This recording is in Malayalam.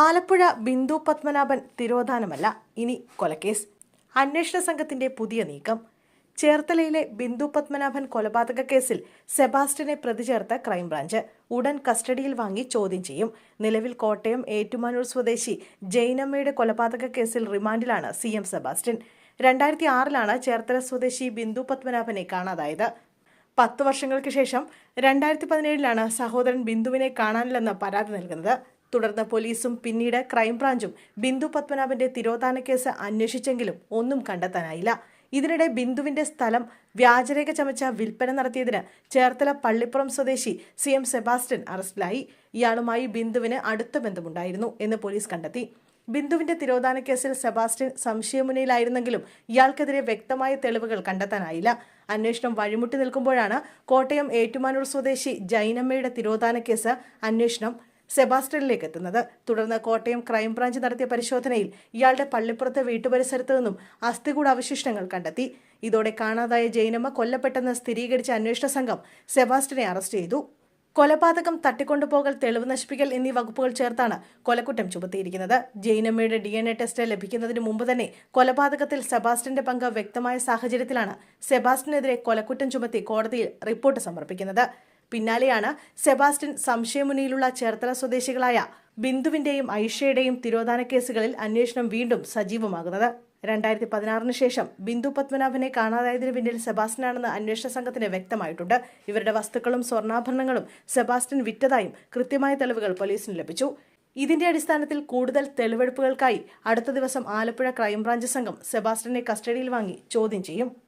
ആലപ്പുഴ ബിന്ദു പത്മനാഭൻ തിരോധാനമല്ല. ഇനി കൊലക്കേസ്. അന്വേഷണ സംഘത്തിന്റെ പുതിയ നീക്കം. ചേർത്തലയിലെ ബിന്ദു പത്മനാഭൻ കൊലപാതക കേസിൽ സെബാസ്റ്റ്യനെ പ്രതി ചേർത്ത ക്രൈംബ്രാഞ്ച്. ഉടൻ കസ്റ്റഡിയിൽ വാങ്ങി ചോദ്യം ചെയ്യും. നിലവിൽ കോട്ടയം ഏറ്റുമാനൂർ സ്വദേശി ജൈനമ്മയുടെ കൊലപാതക കേസിൽ റിമാൻഡിലാണ് സി എം സെബാസ്റ്റ്യൻ. രണ്ടായിരത്തി ആറിലാണ് ചേർത്തല സ്വദേശി ബിന്ദു പത്മനാഭനെ കാണാതായത്. പത്ത് വർഷങ്ങൾക്ക് ശേഷം രണ്ടായിരത്തി പതിനേഴിലാണ് സഹോദരൻ ബിന്ദുവിനെ കാണാനില്ലെന്ന് പരാതി നൽകുന്നത്. തുടർന്ന് പോലീസും പിന്നീട് ക്രൈംബ്രാഞ്ചും ബിന്ദു പത്മനാഭന്റെ തിരോധാന കേസ് അന്വേഷിച്ചെങ്കിലും ഒന്നും കണ്ടെത്താനായില്ല. ഇതിനിടെ ബിന്ദുവിന്റെ സ്ഥലം വ്യാജരേഖ ചമച്ച വിൽപ്പന നടത്തിയതിന് ചേർത്തല പള്ളിപ്പുറം സ്വദേശി സി എം സെബാസ്റ്റ്യൻ അറസ്റ്റിലായി. ഇയാളുമായി ബിന്ദുവിന് അടുത്ത ബന്ധമുണ്ടായിരുന്നു എന്ന് പോലീസ് കണ്ടെത്തി. ബിന്ദുവിന്റെ തിരോധാന കേസിൽ സെബാസ്റ്റ്യൻ സംശയമുനയിലായിരുന്നെങ്കിലും ഇയാൾക്കെതിരെ വ്യക്തമായ തെളിവുകൾ കണ്ടെത്താനായില്ല. അന്വേഷണം വഴിമുട്ടി നിൽക്കുമ്പോഴാണ് കോട്ടയം ഏറ്റുമാനൂർ സ്വദേശി ജൈനമ്മയുടെ തിരോധാന കേസ് അന്വേഷണം സെബാസ്റ്റ്യനിലേക്ക് എത്തുന്നത് തുടർന്ന് കോട്ടയം ക്രൈംബ്രാഞ്ച് നടത്തിയ പരിശോധനയിൽ ഇയാളുടെ പള്ളിപ്പുറത്തെ വീട്ടുപരിസരത്തു നിന്നും അസ്ഥികൂട അവശിഷ്ടങ്ങൾ കണ്ടെത്തി. ഇതോടെ കാണാതായ ജൈനമ്മ കൊല്ലപ്പെട്ടെന്ന് സ്ഥിരീകരിച്ച അന്വേഷണ സംഘം സെബാസ്റ്റ്യനെ അറസ്റ്റ് ചെയ്തു. കൊലപാതകം തട്ടിക്കൊണ്ടുപോകൽ തെളിവ് നശിപ്പിക്കൽ എന്നീ വകുപ്പുകൾ ചേർത്താണ് കൊലക്കുറ്റം ചുമത്തിയിരിക്കുന്നത്. ജൈനമ്മയുടെ ഡി എൻ എ ടെസ്റ്റ് ലഭിക്കുന്നതിന് മുമ്പ് തന്നെ കൊലപാതകത്തിൽ സെബാസ്റ്റിന്റെ പങ്ക് വ്യക്തമായ സാഹചര്യത്തിലാണ് സെബാസ്റ്റിനെതിരെ കൊലക്കുറ്റം ചുമത്തി കോടതിയിൽ റിപ്പോർട്ട് സമർപ്പിക്കുന്നത്. പിന്നാലെയാണ് സെബാസ്റ്റ്യൻ സംശയമുനിയിലുള്ള ചേർത്തല സ്വദേശികളായ ബിന്ദുവിന്റെയും ഐഷയുടെയും തിരോധാന കേസുകളിൽ അന്വേഷണം വീണ്ടും സജീവമാകുന്നത്. രണ്ടായിരത്തി പതിനാറിന് ശേഷം ബിന്ദു പത്മനാഭനെ കാണാതായതിനു പിന്നിൽ സെബാസ്റ്റ്യനാണെന്ന് അന്വേഷണ സംഘത്തിന് വ്യക്തമായിട്ടുണ്ട്. ഇവരുടെ വസ്തുക്കളും സ്വർണാഭരണങ്ങളും സെബാസ്റ്റ്യൻ വിറ്റതായും കൃത്യമായ തെളിവുകൾ പോലീസിന് ലഭിച്ചു. ഇതിന്റെ അടിസ്ഥാനത്തിൽ കൂടുതൽ തെളിവെടുപ്പുകൾക്കായി അടുത്ത ദിവസം ആലപ്പുഴ ക്രൈംബ്രാഞ്ച് സംഘം സെബാസ്റ്റ്യനെ കസ്റ്റഡിയിൽ വാങ്ങി ചോദ്യം ചെയ്യും.